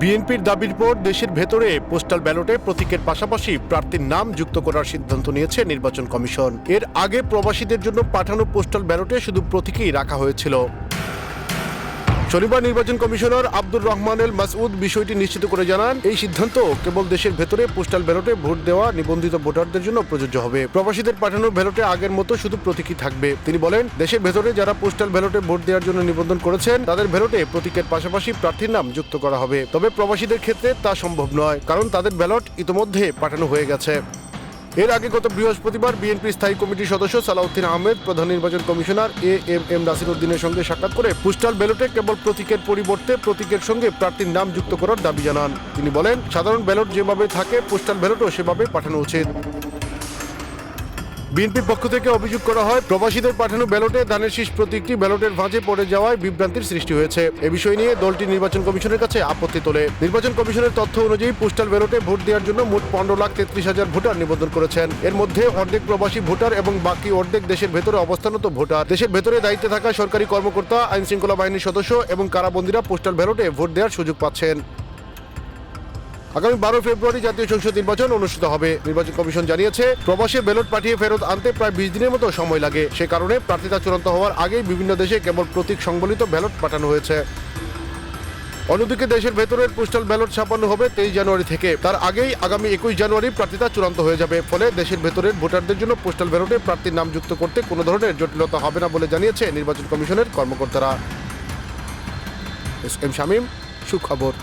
বিএনপির দাবির পর দেশের ভেতরে পোস্টাল ব্যালটে প্রতীকের পাশাপাশি প্রার্থীর নাম যুক্ত করার সিদ্ধান্ত নিয়েছে নির্বাচন কমিশন। এর আগে প্রবাসীদের জন্য পাঠানো পোস্টাল ব্যালটে শুধু প্রতীকেই রাখা হয়েছিল। শনিবার নির্বাচন কমিশনার আব্দুর রহমান এল মাসউদ বিষয়টি নিশ্চিত করে জানান, এই সিদ্ধান্ত কেবল দেশের ভেতরে পোস্টাল ব্যালটে ভোট দেওয়া নিবন্ধিত ভোটারদের জন্য প্রযোজ্য হবে। প্রবাসীদের পাঠানো ব্যালটে আগের মতো শুধু প্রতীকী থাকবে। তিনি বলেন, দেশের ভেতরে যারা পোস্টাল ব্যালটে ভোট দেওয়ার জন্য নিবন্ধন করেছেন, তাদের ব্যালটে প্রতীকের পাশাপাশি প্রার্থীর নাম যুক্ত করা হবে। তবে প্রবাসীদের ক্ষেত্রে তা সম্ভব নয়, কারণ তাদের ব্যালট ইতোমধ্যে পাঠানো হয়ে গেছে। এর আগে গত বৃহস্পতিবার বিএনপি স্থায়ী কমিটির সদস্য সালাউদ্দিন আহমেদ, প্রধান নির্বাচন কমিশনার এ এম এম নাসিরুদ্দিনের সঙ্গে সাক্ষাৎ করে পোস্টাল ব্যালটে কেবল প্রতীকের পরিবর্তে প্রতীকের সঙ্গে প্রার্থীর নাম যুক্ত করার দাবি জানান। তিনি বলেন, সাধারণ ব্যালট যেভাবে থাকে, পোস্টাল ব্যালটও সেভাবে পাঠানো উচিত। বিএনপির পক্ষ থেকে অভিযোগ করা হয়, প্রবাসীদের পাঠানো ব্যালটে ধানের শীষ প্রতীকটি ব্যালটের ভাঁজে পড়ে যাওয়ায় বিভ্রান্তির সৃষ্টি হয়েছে। এ বিষয় নিয়ে দলটি নির্বাচন কমিশনের কাছে আপত্তি তোলে। নির্বাচন কমিশনের তথ্য অনুযায়ী পোস্টাল ব্যালটে ভোট দেওয়ার জন্য মোট পনেরো লাখ তেত্রিশ হাজার ভোটার নিবন্ধন করেছেন। এর মধ্যে অর্ধেক প্রবাসী ভোটার এবং বাকি অর্ধেক দেশের ভেতরে অবস্থানত ভোটার। দেশের ভেতরে দায়িত্বে থাকা সরকারি কর্মকর্তা আইন শৃঙ্খলা বাহিনীর সদস্য এবং কারাবন্দীরা পোস্টাল ব্যালটে ভোট দেওয়ার সুযোগ পাচ্ছেন। আগামী বারো ফেব্রুয়ারি জাতীয় সংসদ নির্বাচন অনুষ্ঠিত হবে। নির্বাচন কমিশন জানিয়েছে, প্রবাসে ব্যালট পাঠিয়ে ফেরত আনতে প্রায় বিশ দিনের মতো সময় লাগে। সে কারণে প্রার্থিতা চূড়ান্ত হওয়ার আগেই বিভিন্ন দেশে কেবল প্রতীক সংবলিত ব্যালট পাঠানো হয়েছে। অন্যদিকে দেশের ভেতরের পোস্টাল ব্যালট ছাপানো হবে তেইশ জানুয়ারি থেকে। তার আগেই আগামী একুশ জানুয়ারি প্রার্থিতা চূড়ান্ত হয়ে যাবে। ফলে দেশের ভেতরের ভোটারদের জন্য পোস্টাল ব্যালটে প্রার্থীর নাম যুক্ত করতে কোনো ধরনের জটিলতা হবে না বলে জানিয়েছে নির্বাচন কমিশনের কর্মকর্তারা। এস এম শামীম, সুখবর।